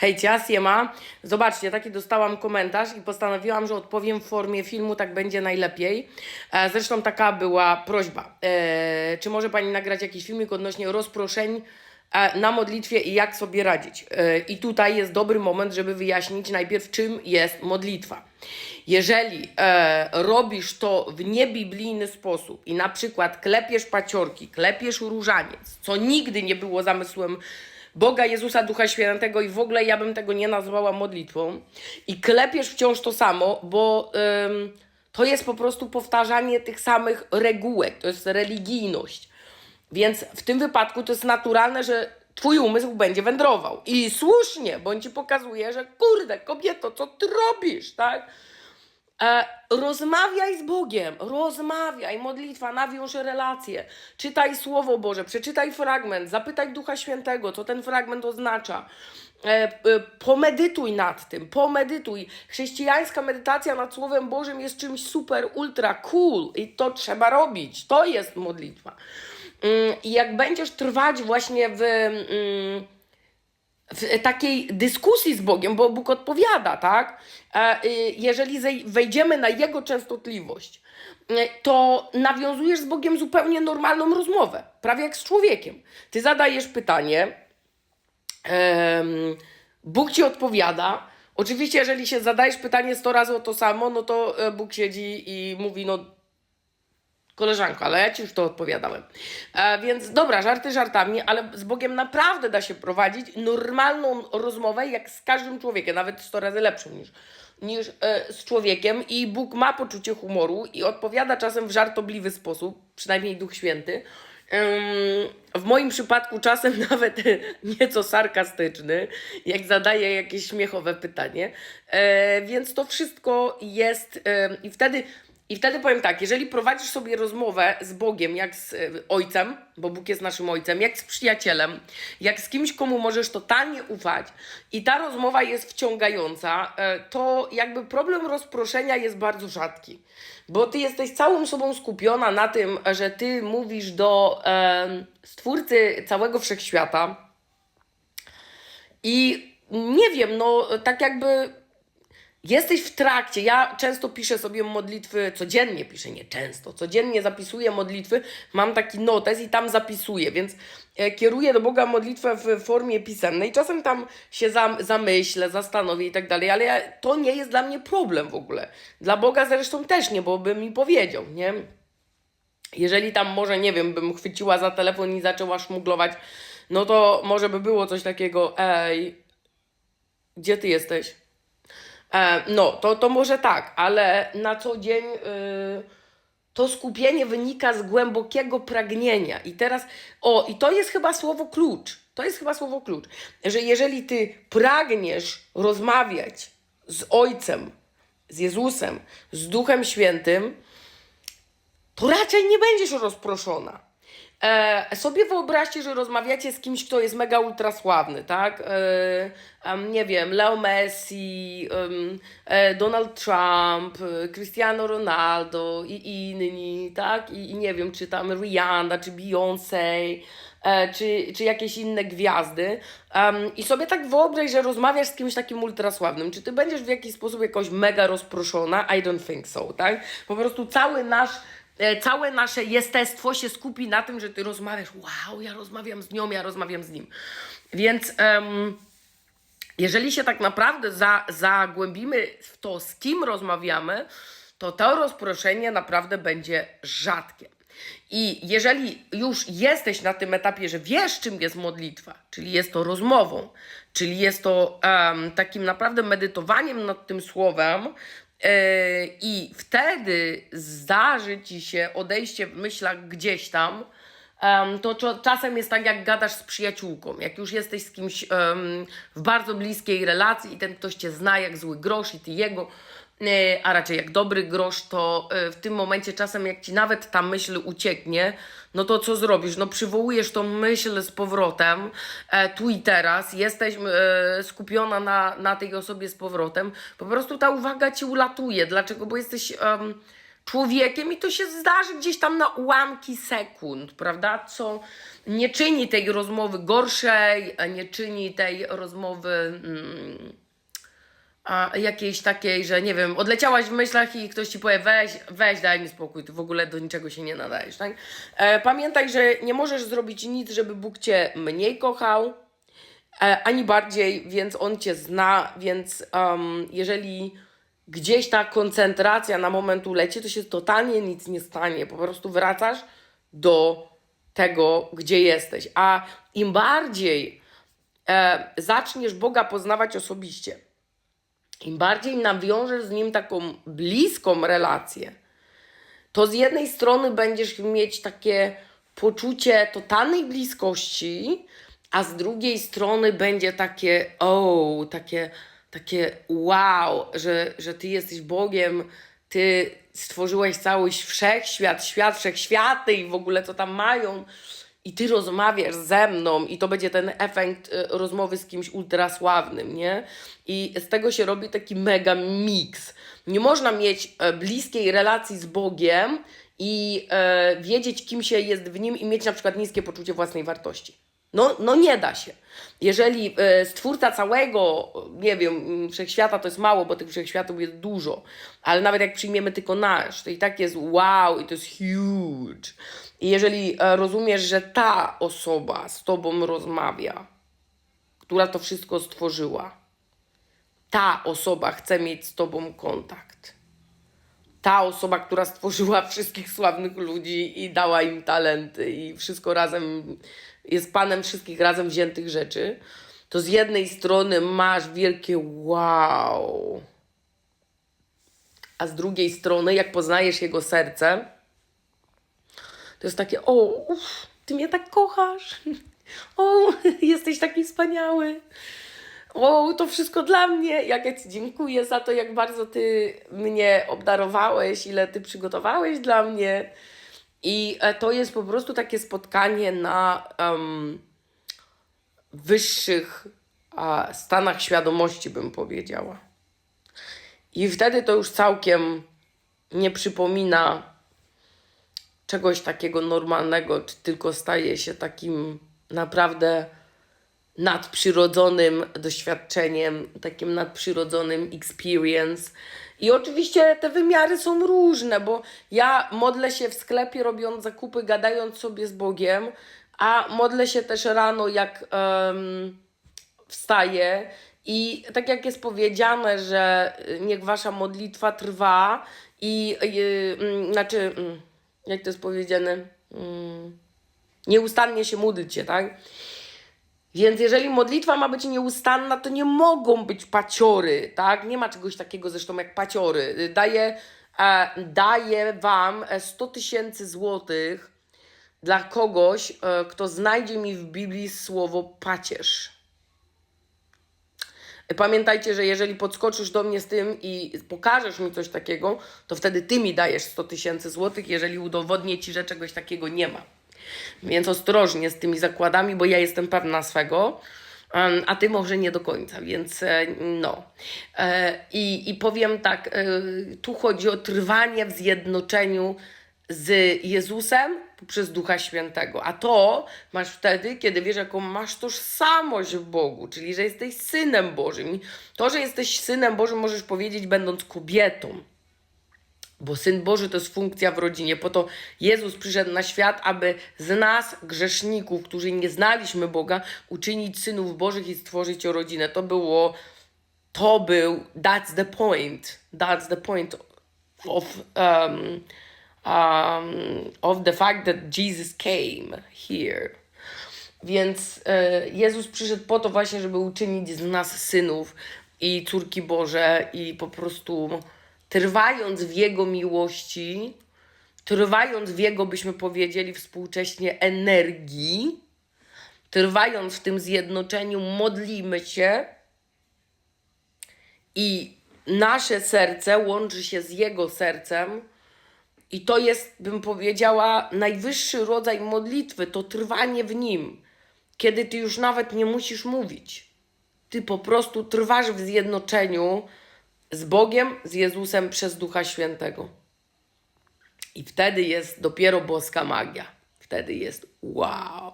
Hej, ciasje ma. Zobaczcie, taki dostałam komentarz i postanowiłam, że odpowiem w formie filmu, tak będzie najlepiej. E, zresztą taka była prośba. E, czy może Pani nagrać jakiś filmik odnośnie rozproszeń e, na modlitwie i jak sobie radzić? I tutaj jest dobry moment, żeby wyjaśnić najpierw, czym jest modlitwa. Jeżeli e, robisz to w niebiblijny sposób i na przykład klepiesz paciorki, klepiesz różaniec, co nigdy nie było zamysłem Boga, Jezusa, Ducha Świętego i w ogóle ja bym tego nie nazwała modlitwą i klepiesz wciąż to samo, bo ym, to jest po prostu powtarzanie tych samych regułek, to jest religijność. Więc w tym wypadku to jest naturalne, że twój umysł będzie wędrował. I słusznie, bo on ci pokazuje, że kurde, kobieto, co ty robisz, tak? E, rozmawiaj z Bogiem, rozmawiaj, modlitwa, nawiąż relacje, czytaj Słowo Boże, przeczytaj fragment, zapytaj Ducha Świętego, co ten fragment oznacza. E, e, pomedytuj nad tym, pomedytuj. Chrześcijańska medytacja nad Słowem Bożym jest czymś super, ultra cool i to trzeba robić. To jest modlitwa. Mm, I jak będziesz trwać właśnie w. Mm, w takiej dyskusji z Bogiem, bo Bóg odpowiada, tak? E, y, Jeżeli wejdziemy na Jego częstotliwość, y, to nawiązujesz z Bogiem zupełnie normalną rozmowę, prawie jak z człowiekiem. Ty zadajesz pytanie, Bóg ci odpowiada. Oczywiście, jeżeli się zadajesz pytanie 100 razy o to samo, no to e, Bóg siedzi i mówi, no koleżanko, ale ja ci już to odpowiadałem. E, więc dobra, żarty żartami, ale z Bogiem naprawdę da się prowadzić normalną rozmowę, jak z każdym człowiekiem, nawet 100 razy lepszą niż, niż e, z człowiekiem. I Bóg ma poczucie humoru i odpowiada czasem w żartobliwy sposób, przynajmniej Duch Święty. W moim przypadku czasem nawet nieco sarkastyczny, jak zadaję jakieś śmiechowe pytanie. E, więc to wszystko jest i wtedy i wtedy powiem tak, jeżeli prowadzisz sobie rozmowę z Bogiem, jak z e, ojcem, bo Bóg jest naszym ojcem, jak z przyjacielem, jak z kimś, komu możesz totalnie ufać i ta rozmowa jest wciągająca, e, to jakby problem rozproszenia jest bardzo rzadki. Bo ty jesteś całą sobą skupiona na tym, że ty mówisz do stwórcy całego wszechświata i nie wiem, no tak jakby Jesteś w trakcie. Ja często piszę sobie modlitwy, codziennie piszę, nie często, codziennie zapisuję modlitwy. Mam taki notes i tam zapisuję, więc e, kieruję do Boga modlitwę w formie pisemnej. Czasem tam się zam, zamyślę, zastanowię i tak dalej, ale to nie jest dla mnie problem w ogóle. Dla Boga zresztą też nie, bo by mi powiedział, nie? Jeżeli tam może, nie wiem, bym chwyciła za telefon i zaczęła szmuglować, no to może by było coś takiego, ej, gdzie ty jesteś? E, no, to, to może tak, ale na co dzień y, to skupienie wynika z głębokiego pragnienia. I teraz, o, i to jest chyba słowo klucz. To jest chyba słowo klucz, że jeżeli ty pragniesz rozmawiać z Ojcem, z Jezusem, z Duchem Świętym, to raczej nie będziesz rozproszona. E, sobie wyobraźcie, że rozmawiacie z kimś, kto jest mega ultrasławny, tak? E, nie wiem, Leo Messi, e, Donald Trump, e, Cristiano Ronaldo i inni, tak? I, I nie wiem, czy tam Rihanna, czy Beyoncé, e, czy, czy jakieś inne gwiazdy. I sobie tak wyobraź, że rozmawiasz z kimś takim ultrasławnym. Czy ty będziesz w jakiś sposób jakoś mega rozproszona? I don't think so, tak? Po prostu cały nasz całe nasze jestestwo się skupi na tym, że ty rozmawiasz, wow, ja rozmawiam z nią, ja rozmawiam z nim. Więc em, jeżeli się tak naprawdę za, zagłębimy w to, z kim rozmawiamy, to to rozproszenie naprawdę będzie rzadkie. I jeżeli już jesteś na tym etapie, że wiesz, czym jest modlitwa, czyli jest to rozmową, czyli jest to em, takim naprawdę medytowaniem nad tym słowem, e, i wtedy zdarzy ci się odejście w myślach gdzieś tam, em, to czasem jest tak, jak gadasz z przyjaciółką. Jak już jesteś z kimś em, w bardzo bliskiej relacji i ten ktoś cię zna jak zły grosz i ty jego, e, a raczej jak dobry grosz, to e, w tym momencie czasem jak ci nawet ta myśl ucieknie, no to co zrobisz? No przywołujesz tą myśl z powrotem, e, tu i teraz, jesteś e, skupiona na, na tej osobie z powrotem, po prostu ta uwaga ci ulatuje. Dlaczego? Bo jesteś... em, człowiekiem i to się zdarzy gdzieś tam na ułamki sekund, prawda? Co nie czyni tej rozmowy gorszej, nie czyni tej rozmowy mm, a, jakiejś takiej, że nie wiem, odleciałaś w myślach i ktoś ci powie, weź, weź, daj mi spokój, ty w ogóle do niczego się nie nadajesz, tak? E, pamiętaj, że nie możesz zrobić nic, żeby Bóg cię mniej kochał, e, ani bardziej, więc On cię zna, więc um, jeżeli gdzieś ta koncentracja na moment uleci, to się totalnie nic nie stanie. Po prostu wracasz do tego, gdzie jesteś. A im bardziej e, zaczniesz Boga poznawać osobiście, im bardziej nawiążesz z Nim taką bliską relację, to z jednej strony będziesz mieć takie poczucie totalnej bliskości, a z drugiej strony będzie takie o, takie, takie wow, że, że ty jesteś Bogiem, ty stworzyłeś cały wszechświat, świat, wszechświaty i w ogóle co tam mają i ty rozmawiasz ze mną i to będzie ten efekt y, rozmowy z kimś ultrasławnym, nie? I z tego się robi taki mega mix. Nie można mieć e, bliskiej relacji z Bogiem i e, wiedzieć, kim się jest w nim i mieć na przykład niskie poczucie własnej wartości. No, no nie da się. Jeżeli e, stwórca całego, nie wiem, wszechświata to jest mało, bo tych wszechświatów jest dużo, ale nawet jak przyjmiemy tylko nasz, to i tak jest wow i to jest huge. I jeżeli e, rozumiesz, że ta osoba z tobą rozmawia, która to wszystko stworzyła, ta osoba chce mieć z tobą kontakt. Ta osoba, która stworzyła wszystkich sławnych ludzi i dała im talenty i wszystko razem jest panem wszystkich razem wziętych rzeczy, to z jednej strony masz wielkie wow, a z drugiej strony, jak poznajesz jego serce, to jest takie, o, uff, ty mnie tak kochasz, o, jesteś taki wspaniały, o, to wszystko dla mnie, jak ja Ci dziękuję za to, jak bardzo Ty mnie obdarowałeś, ile Ty przygotowałeś dla mnie. I e, to jest po prostu takie spotkanie na um, wyższych a, stanach świadomości, bym powiedziała. I wtedy to już całkiem nie przypomina czegoś takiego normalnego, czy tylko staje się takim naprawdę nadprzyrodzonym doświadczeniem, takim nadprzyrodzonym experience. I oczywiście te wymiary są różne, bo ja modlę się w sklepie robiąc zakupy, gadając sobie z Bogiem, a modlę się też rano, jak um, wstaję. I tak jak jest powiedziane, że niech wasza modlitwa trwa i, yy, znaczy, yy, jak to jest powiedziane, yy, nieustannie się módlcie, tak? Więc jeżeli modlitwa ma być nieustanna, to nie mogą być paciory, tak? Nie ma czegoś takiego zresztą jak paciory. Daję, e, daję Wam 100 tysięcy złotych dla kogoś, e, kto znajdzie mi w Biblii słowo pacierz. Pamiętajcie, że jeżeli podskoczysz do mnie z tym i pokażesz mi coś takiego, to wtedy ty mi dajesz 100 tysięcy złotych, jeżeli udowodnię ci, że czegoś takiego nie ma. Więc ostrożnie z tymi zakładami, bo ja jestem pewna swego, a ty może nie do końca, więc e, no. E, I, i powiem tak, e, tu chodzi o trwanie w zjednoczeniu z Jezusem poprzez Ducha Świętego. A to masz wtedy, kiedy wiesz, jaką masz tożsamość w Bogu, czyli że jesteś synem Bożym. To, że jesteś synem Bożym, możesz powiedzieć, będąc kobietą. Bo Syn Boży to jest funkcja w rodzinie. Po to Jezus przyszedł na świat, aby z nas, grzeszników, którzy nie znaliśmy Boga, uczynić synów Bożych i stworzyć rodzinę. To było, to był, that's the point. That's the point of, um, um, of the fact that Jesus came here. Więc e, Jezus przyszedł po to właśnie, żeby uczynić z nas synów i córki Boże i po prostu trwając w Jego miłości, trwając w Jego, byśmy powiedzieli współcześnie, energii, trwając w tym zjednoczeniu, modlimy się i nasze serce łączy się z Jego sercem. I to jest, bym powiedziała, najwyższy rodzaj modlitwy to trwanie w nim, kiedy ty już nawet nie musisz mówić. Ty po prostu trwasz w zjednoczeniu z Bogiem, z Jezusem przez Ducha Świętego. I wtedy jest dopiero boska magia. Wtedy jest wow.